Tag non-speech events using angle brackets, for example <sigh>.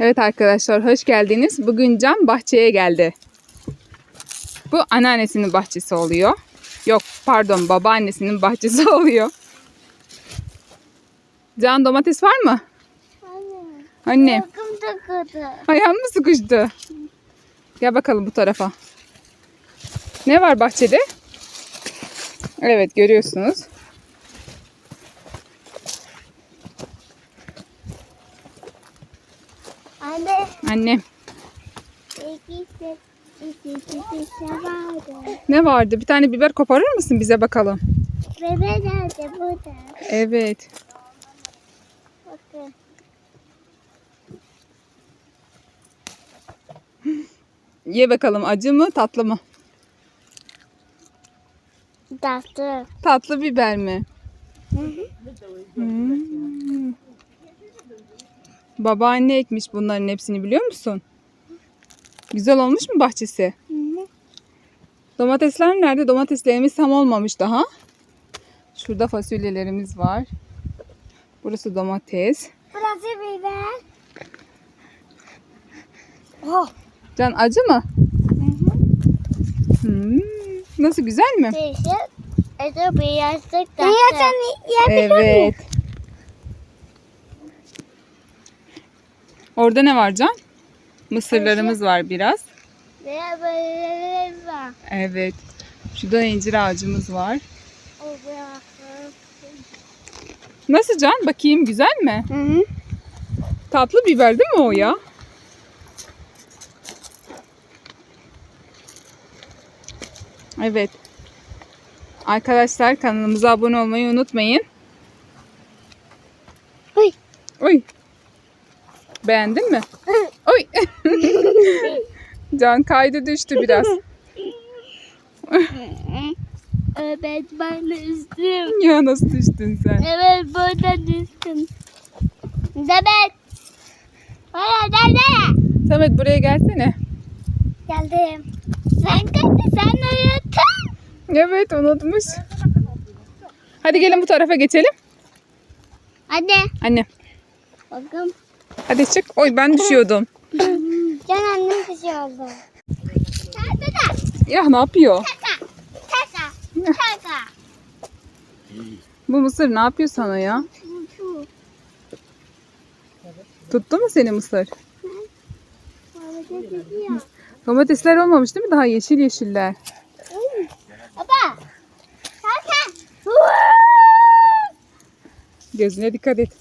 Evet arkadaşlar hoş geldiniz. Bugün Can bahçeye geldi. Bu anneannesinin bahçesi oluyor. Yok pardon babaannesinin bahçesi <laughs> oluyor. Can domates var mı? Anne. Anne Takım takıldı. ayağım mı sıkıştı? Gel bakalım bu tarafa. Ne var bahçede? Evet görüyorsunuz. Anne. Annem ne vardı? Bir tane biber koparır mısın bize bakalım? Bebe nerede burada? Evet. Bakın. Ye bakalım acı mı tatlı mı? Tatlı. Tatlı biber mi? Hı hı. Hmm. Babaanne ekmiş bunların hepsini biliyor musun? Güzel olmuş mu bahçesi? Hı hı. Domatesler nerede? Domateslerimiz tam olmamış daha. Şurada fasulyelerimiz var. Burası domates. Burası biber. Oh. Can acı mı? Hı hı. Hmm. Nasıl güzel mi? Değişik. Evet. Orada ne var Can? Mısırlarımız var biraz. Ve böyle var. Evet. Şurada incir ağacımız var. Nasıl Can? Bakayım güzel mi? Hı hı. Tatlı biber değil mi o ya? Evet. Arkadaşlar kanalımıza abone olmayı unutmayın. Oy. Oy. Beğendin mi? Oy. <laughs> Can kaydı düştü biraz. Evet ben de üstüm. Ya nasıl düştün sen? Evet burada düştüm. Demet. Bana gelsene. Samet buraya gelsene. Geldim. Sen kaçtı sen uyuttun. Evet unutmuş. Hadi gelin bu tarafa geçelim. Hadi. Anne Bakın. Hadi çık. Oy ben düşüyordum. Can annem. Kaka. Ya ne yapıyor? Kaka. Kaka. Kaka. Bu mısır ne yapıyor sana ya? Tuttu mu seni mısır? Domatesler olmamış değil mi? Daha yeşil yeşiller. Baba. Gözüne dikkat et.